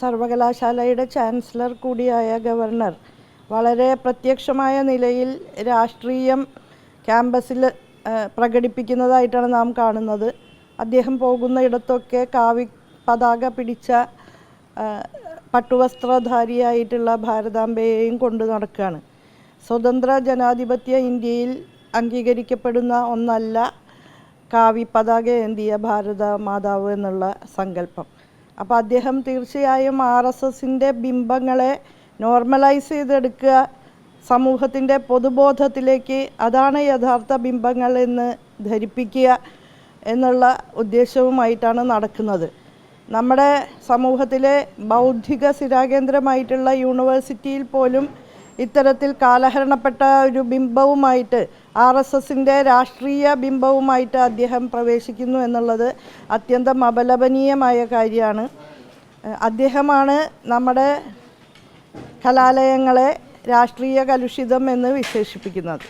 സർവകലാശാലയുടെ ചാൻസലർ കൂടിയായ ഗവർണർ. വളരെ പ്രത്യക്ഷമായ നിലയിൽ രാഷ്ട്രീയം ക്യാമ്പസിൽ പ്രകടിപ്പിക്കുന്നതായിട്ടാണ് നാം കാണുന്നത്. അദ്ദേഹം പോകുന്ന ഇടത്തൊക്കെ കാവി പതാക പിടിച്ച പട്ടുവസ്ത്രധാരിയായിട്ടുള്ള ഭാരതാംബയെയും കൊണ്ടു നടക്കുകയാണ്. സ്വതന്ത്ര ജനാധിപത്യ ഇന്ത്യയിൽ അംഗീകരിക്കപ്പെടുന്ന ഒന്നല്ല കാവി പതാക ഏന്തിയ ഭാരത മാതാവ് എന്നുള്ള സങ്കല്പം. അപ്പോൾ അദ്ദേഹം തീർച്ചയായും ആർ എസ് എസിന്റെ ബിംബങ്ങളെ നോർമലൈസ് ചെയ്തെടുക്കുക. സമൂഹത്തിന്റെ പൊതുബോധത്തിലേക്ക് അതാണ് യഥാർത്ഥ ബിംബങ്ങൾ എന്ന് ധരിപ്പിക്കുക എന്നുള്ള ഉദ്ദേശവുമായിട്ടാണ് നടക്കുന്നത്. നമ്മുടെ സമൂഹത്തിലെ ബൗദ്ധിക സ്ഥിരാകേന്ദ്രമായിട്ടുള്ള യൂണിവേഴ്സിറ്റിയിൽ പോലും ഇത്തരത്തിൽ കാലഹരണപ്പെട്ട ഒരു ബിംബവുമായിട്ട് ആർ എസ് എസിന്റെ രാഷ്ട്രീയ ബിംബവുമായിട്ട് അദ്ദേഹം പ്രവേശിക്കുന്നു എന്നുള്ളത് അത്യന്തം അപലപനീയമായ കാര്യമാണ്. അദ്ദേഹമാണ് നമ്മുടെ കലാലയങ്ങളെ രാഷ്ട്രീയ കലുഷിതം എന്ന് വിശേഷിപ്പിക്കുന്നത്.